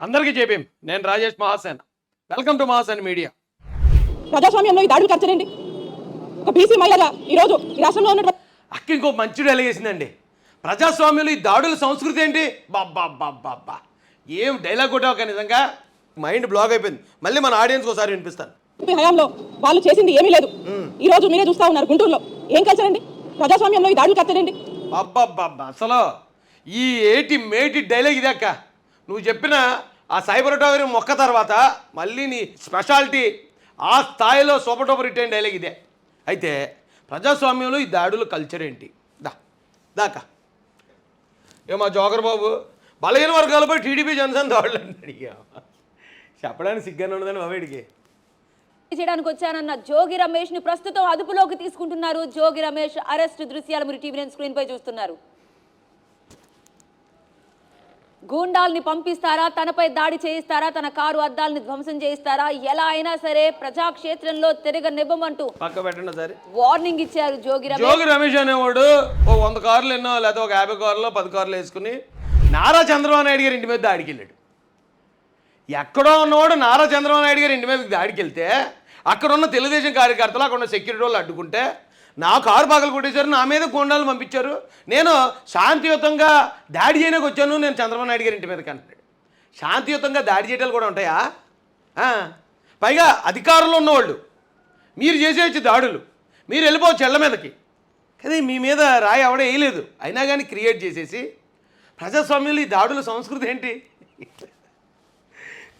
అందరికీ చెప్పేం నేను Rajesh Mahasen. Welcome to Mahasen media. ప్రజాస్వామ్యంలో ఈ దాడులు ఖర్చండి ఒక బీసీ మహిళగా ఈరోజు ఈ రాష్ట్రంలో ఉన్నటువంటి అక్క ఇంకో మంచి డైలాగేసిందండి ప్రజాస్వామ్యంలో ఈ దాడుల సంస్కృతి ఏంటి? బాబ్బా బాబ్బా ఏం డైలాగ్ కొట్టావు నిజంగా? మైండ్ బ్లాక్ అయిపోయింది. మళ్ళీ మన ఆడియన్స్కి ఒకసారి వినిపిస్తాను. హయాంలో వాళ్ళు చేసింది ఏమీ లేదు. ఈ రోజు మీరే చూస్తా ఉన్నారు గుంటూరులో. ఏం కల్చర్ అండి? ప్రజాస్వామ్యంలో ఈ దాడులు ఖర్చండి అబ్బబ్బబ్బా అసలు ఈ ఏటి మేటి డైలాగ్ ఇదే అక్క. నువ్వు చెప్పిన ఆ సైబర్ టవర్ మొక్క తర్వాత మళ్ళీ నీ స్పెషాలిటీ ఆ స్థాయిలో సూపర్ టోపర్ హిట్ డైలాగ్ ఇదే. అయితే ప్రజాస్వామ్యంలో ఈ దాడుల కల్చర్ ఏంటి? దా దాకా. ఏ మా జోగర్ బాబు బలహీన వర్గాలపై టీడీపీ జనసేన దాడులు అని అడిగా చెప్పడానికి సిగ్గానే ఉండదని బాబేడికి చేయడానికి వచ్చానన్న జోగి రమేష్ని ప్రస్తుతం అదుపులోకి తీసుకుంటున్నారు జోగి రమేష్. అరెస్ట్ దృశ్యాలు మీరు టీవీ స్క్రీన్ పై చూస్తున్నారు. గూండాల్ని పంపిస్తారా? తనపై దాడి చేయిస్తారా? తన కారు అద్దాల్ని ధ్వంసం చేయిస్తారా? ఎలా అయినా సరే ప్రజాక్షేత్రంలో తిరగనివ్వమంటూ పక్క పెట్టండి సరే వార్నింగ్ ఇచ్చారు జోగి రమేష్. జోగి రమేష్ అనేవాడు ఓ వంద కార్లు ఎన్నో లేకపోతే ఒక యాభై కార్లో పది కార్లు వేసుకుని నారా చంద్రబాబు నాయుడు గారి ఇంటి మీద దాడికి వెళ్ళాడు. ఎక్కడో ఉన్నవాడు నారా చంద్రబాబు నాయుడు గారి ఇంటి మీద దాడికి వెళ్తే అక్కడ ఉన్న తెలుగుదేశం కార్యకర్తలు అక్కడ ఉన్న సెక్యూరిటీ వాళ్ళు అడ్డుకుంటే నా కారు పగలు కొట్టేశారు నా మీద గోండాలు పంపించారు. నేను శాంతియుతంగా దాడి చేయడానికి వచ్చాను నేను చంద్రబాబు నాయుడు గారి ఇంటి మీదకి అంటున్నాడు శాంతియుతంగా దాడి చేయటాలు కూడా ఉంటాయా? పైగా అధికారంలో ఉన్నవాళ్ళు. మీరు చేసేయచ్చు దాడులు. మీరు వెళ్ళిపోవచ్చు చెళ్ళ మీదకి. కానీ మీ మీద రాయి ఎవడ వేయలేదు. అయినా కానీ క్రియేట్ చేసేసి ప్రజాస్వామ్యంలో ఈ దాడుల సంస్కృతి ఏంటి?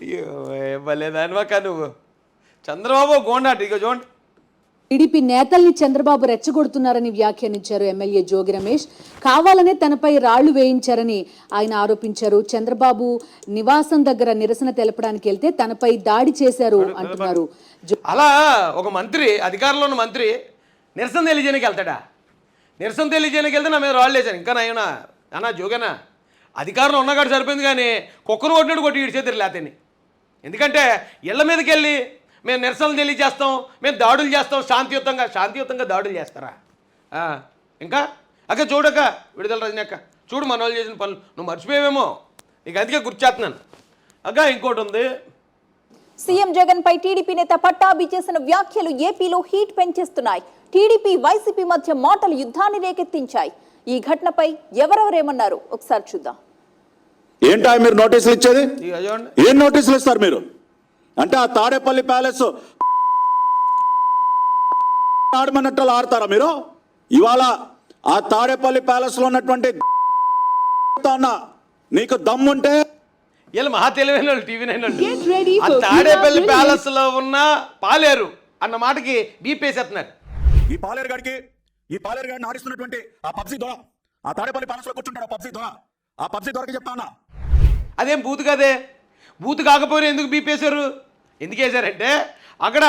అయ్యో భలేదానివక్క నువ్వు. చంద్రబాబు గోండాట ఇక చూడండి. టీడీపీ నేతల్ని చంద్రబాబు రెచ్చగొడుతున్నారని వ్యాఖ్యానించారు ఎమ్మెల్యే జోగి రమేష్. కావాలనే తనపై రాళ్ళు వేయించారని ఆయన ఆరోపించారు. చంద్రబాబు నివాసం దగ్గర నిరసన తెలపడానికి వెళ్తే తనపై దాడి చేశారు అంటున్నారు. అలా ఒక మంత్రి అధికారంలో ఉన్న మంత్రి నిరసన తెలియజేయడానికి వెళ్తాడా? నిరసన తెలియజేయడానికి వెళ్తే నా మీద రాళ్ళు వేశాను ఇంకా నాయనా అన్నా జోగనా? అధికారంలో ఉన్నగాడు సరిపోయింది కానీ కుక్కను కొట్టినట్టు కొట్టి ఇడిచేద్దరు లేతని. ఎందుకంటే ఇళ్ళ మీదకి వెళ్ళి మేము నిరసనలు తెలియజేస్తాం మేము దాడులు చేస్తాం శాంతియుతంగా శాంతియుతంగా దాడులు చేస్తారా? ఆ, ఇంకా? అక్క చూడక్క విడుదల రజని అక్క చూడు మన వాళ్ళు చేసిన పనులు. నువ్వు మర్చిపోయావేమో. నీకు అందుకే గుర్చేస్తున్నాను అక్క ఇంకోటి ఉంది. సీఎం జగన్ పై టీడీపీ నేత పట్టాభి చేసిన వ్యాఖ్యలు ఏపీలో హీట్ పెంచేస్తున్నాయి. టీడీపీ వైసీపీ మధ్య మాటలు యుద్ధాన్ని రేకెత్తించాయి. ఈ ఘటనపై ఎవరెవరేమన్నారు? ఒకసారి చూద్దాం. ఏంటా మీరు నోటీసులు ఇచ్చేది? ఏం నోటీసులు ఇస్తారు మీరు? అంటే ఆ తాడేపల్లి ప్యాలెస్ ఆడమన్నట్లు ఆడతారా మీరు? ఇవాళ ఆ తాడేపల్లి ప్యాలెస్లో ఉన్నటువంటి అన్న నీకు దమ్ముంటే వీళ్ళు మహా తెలివైన వాళ్ళు టీవీ నైన్ వాళ్ళు. తాడేపల్లి ప్యాలెస్లో ఉన్న పాలేరు అన్న మాటకి బీపేసేస్తున్నారు ఈ పాలేరు గాడికి ఈ పాలేరు గాడిని ఆడిస్తున్నటువంటి ఆ పబ్జీ దొర ఆ తాడేపల్లి ప్యాలెస్లో కూర్చుంటాడు ఆ పబ్జీ దొర. ఆ పబ్జీ దొరకి చెప్తా ఉన్నా అదేం బూత్ కదే? బూత్ కాకపోయినా ఎందుకు బీపేశారు ఎందుకు వేశారంటే అక్కడ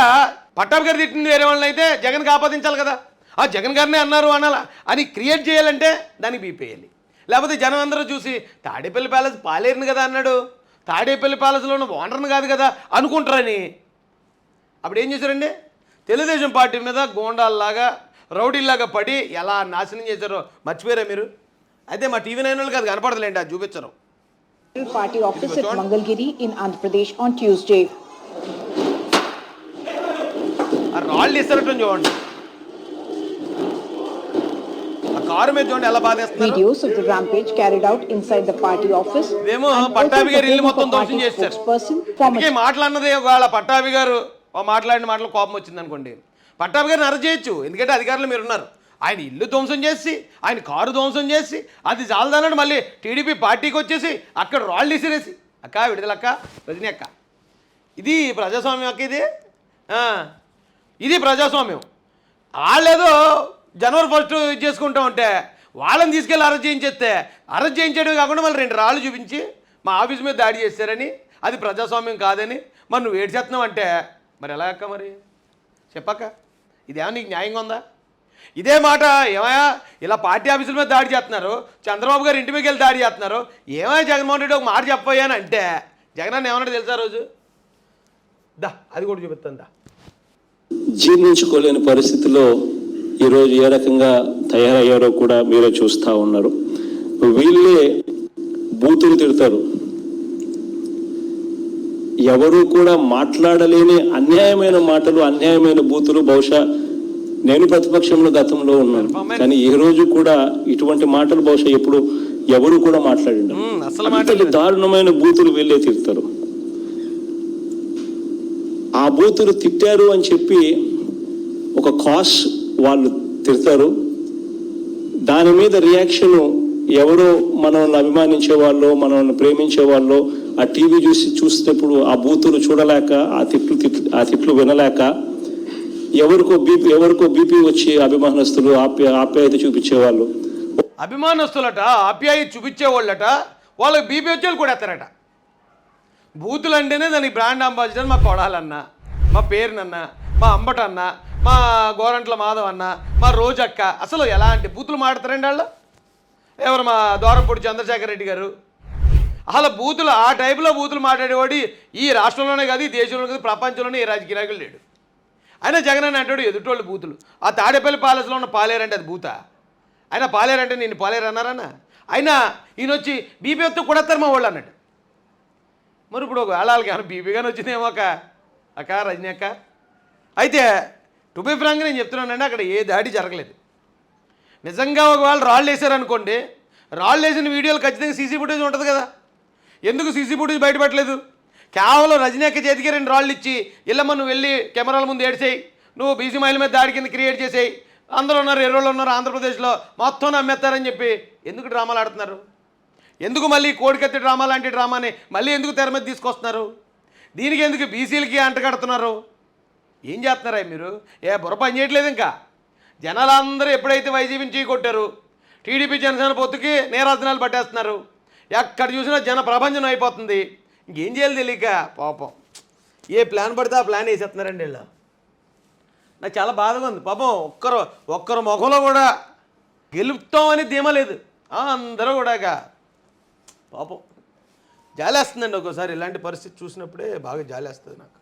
పట్టాభి గారు తిట్టింది వేరే వాళ్ళని అయితే జగన్కి ఆపాదించాలి కదా. ఆ జగన్ గారినే అన్నారు అనాల. అని క్రియేట్ చేయాలంటే దానికి బీపేయాలి. లేకపోతే జనం అందరూ చూసి తాడేపల్లి ప్యాలెస్ పాలేరుని కదా అన్నాడు. తాడేపల్లి ప్యాలెస్లో ఉన్న ఓనర్ని కాదు కదా అనుకుంటారని. అప్పుడు ఏం చేశారండి? తెలుగుదేశం పార్టీ మీద గోండాల్లాగా రౌడీల్లాగా పడి ఎలా నాశనం చేశారో మర్చిపోయారా మీరు? అయితే మా టీవీ నైన్ వాళ్ళకి అది కనపడదులేండి అది చూపించరు. party office at Mangalgiri in Andhra Pradesh on Tuesday. ఆ రాళ్ళు ఇస్తారటం చూడండి. ఆ కారు మీద చూడండి ఎలా బాధేస్తున్నారు. ఇదేమో పట్టాభి గారి ఇల్లు మొత్తం ధ్వంసం చేశారు. అందుకే మాట్లాడినది ఒకవేళ పట్టాభి గారు మాట్లాడిన మాటలు కోపం వచ్చింది అనుకోండి. పట్టాభి గారిని అరెస్ట్ చేయొచ్చు. ఎందుకంటే అధికారులు మీరు ఉన్నారు ఆయన ఇల్లు ధ్వంసం చేసి ఆయన కారు ధ్వంసం చేసి అది చాలదన్నాడు మళ్ళీ టీడీపీ పార్టీకి వచ్చేసి అక్కడ రాళ్ళు ఇసిరేసి అక్క విడుదలక్క రజనీ అక్క ఇది ప్రజాస్వామ్యం అక్క ఇది ఇది ప్రజాస్వామ్యం. వాళ్ళేదో జనవరి ఫస్ట్ ఇది చేసుకుంటా ఉంటే వాళ్ళని తీసుకెళ్ళి అరెస్ట్ చేయించేస్తే అరెస్ట్ చేయించడమే కాకుండా మళ్ళీ రెండు రాళ్ళు చూపించి మా ఆఫీస్ మీద దాడి చేశారని అది ప్రజాస్వామ్యం కాదని మరి నువ్వు ఏడ్చేస్తున్నావు అంటే మరి ఎలా అక్క మరి? చెప్పక్క ఇదేమో నీకు న్యాయంగా ఉందా? ఇదే మాట ఏమయ్యా ఇలా పార్టీ ఆఫీసుల మీద దాడి చేస్తున్నారు చంద్రబాబు గారు ఇంటి మీదకి వెళ్ళి దాడి చేస్తున్నారు ఏమయ్యా జగన్మోహన్ రెడ్డి ఒక మాట చెప్పబోయాను అంటే జగన్ అన్న ఏమన్నాడు తెలుసా రోజు? దా అది కూడా చూపిస్తాను దా. జీర్ణించుకోలేని పరిస్థితిలో ఈరోజు ఏ రకంగా తయారయ్యారో కూడా మీరే చూస్తూ ఉన్నారు. వీళ్ళే బూతులు తిడతారు. ఎవరు కూడా మాట్లాడలేని అన్యాయమైన మాటలు అన్యాయమైన బూతులు బహుశా నేను ప్రతిపక్షంలో గతంలో ఉన్నాను. కానీ ఏ రోజు కూడా ఇటువంటి మాటలు బహుశా ఎప్పుడు ఎవరు కూడా అంతటి దారుణమైన బూతులు వెళ్ళే తిడతారు. ఆ బూతులు తిట్టారు అని చెప్పి ఒక కాస్ వాళ్ళు తిడతారు. దాని మీద రియాక్షను ఎవరో మనల్ని అభిమానించే వాళ్ళు మనల్ని ప్రేమించే వాళ్ళు ఆ టీవీ చూసి చూసినప్పుడు ఆ బూతులు చూడలేక ఆ తిట్లు తిట్లు ఆ తిట్లు వినలేక ఎవరికో బీపీ ఎవరికో బీపీ వచ్చి అభిమానస్తులు ఆప్య ఆప్యాయత చూపించేవాళ్ళు. అభిమానస్తులట ఆప్యాయి చూపించేవాళ్ళట వాళ్ళకి బీపీ వచ్చేవాళ్ళు కూడా ఎత్తారట. బూతులు అంటేనే దానికి బ్రాండ్ అంబాసిడర్ మా కొడాలన్నా. మా పేరునన్న మా అంబటన్న మా గోరంట్ల మాధవ్ అన్న మా రోజక్క అసలు ఎలాంటి బూతులు మాడతారండి వాళ్ళు? ఎవరు మా దూరంపూడి చంద్రశేఖర్ రెడ్డి గారు? అసలు బూతులు ఆ టైపులో బూతులు మాట్లాడేవాడు ఈ రాష్ట్రంలోనే కాదు ఈ దేశంలోనే కాదు ప్రపంచంలోనే ఈ రాజకీయ నాయకులు లేడు. అయినా జగన్ అని అంటాడు ఎదుటోళ్ళు బూతులు. ఆ తాడేపల్లి ప్యాలెస్లో ఉన్న పాలేరంటే అది బూత. అయినా పాలేరంటే నేను పాలేరన్నారన్నా అయినా ఈయన వచ్చి బీపీ వస్తే కొడతారు మా వాళ్ళు అన్నట్టు. మరి ఇప్పుడు ఒక వాళ్ళకి ఏమైనా బీపీ కానీ వచ్చిందేమో అక్క రజనీ అక్క. అయితే టు బి ఫ్రాంక్గా నేను చెప్తున్నానండి అక్కడ ఏ దాడి జరగలేదు. నిజంగా ఒకవేళ రాళ్ళు వేసారనుకోండి రాళ్ళు వేసిన వీడియోలు ఖచ్చితంగా సీసీ ఫుటేజ్ ఉంటుంది కదా. ఎందుకు సీసీ ఫుటేజ్ బయటపెట్టలేదు? కేవలం రజనీక చేతికి రెండు రాళ్ళు ఇచ్చి ఇల్లమ్మ నువ్వు వెళ్ళి కెమెరాల ముందు ఏడ్చేయి. నువ్వు బీసీ మహిళ మీద దాడి కింద క్రియేట్ చేసేయి. అందరూ ఉన్నారు ఎర్రోళ్ళు ఉన్నారు ఆంధ్రప్రదేశ్లో మొత్తం నమ్మేస్తారని చెప్పి ఎందుకు డ్రామాలు ఆడుతున్నారు? ఎందుకు మళ్ళీ కోడికత్తి డ్రామా లాంటి డ్రామాని మళ్ళీ ఎందుకు తెర మీద తీసుకొస్తున్నారు? దీనికి ఎందుకు బీసీలకి అంటగడుతున్నారు ఏం చేస్తున్నారా మీరు? ఏ బుర్ర పని చేయట్లేదు ఇంకా. జనాలందరూ ఎప్పుడైతే వైసీపీని చీకొట్టారు టీడీపీ జనసేన పొత్తుకి నేరాజనాలు పట్టేస్తున్నారు. ఎక్కడ చూసినా జన ప్రపంచం అయిపోతుంది. ఇంకేం చేయాలి తెలియక పాపం. ఏ ప్లాన్ పడితే ఆ ప్లాన్ వేసేస్తున్నారండి వీళ్ళు. నాకు చాలా బాధగా ఉంది. పాపం ఒక్కరు ఒక్కరు ముఖంలో కూడా గెలుపుతామని ధీమా లేదు. ఆ, అందరూ కూడా పాపం. జాలేస్తుందండి ఒక్కోసారి ఇలాంటి పరిస్థితి చూసినప్పుడే బాగా జాలేస్తుంది నాకు.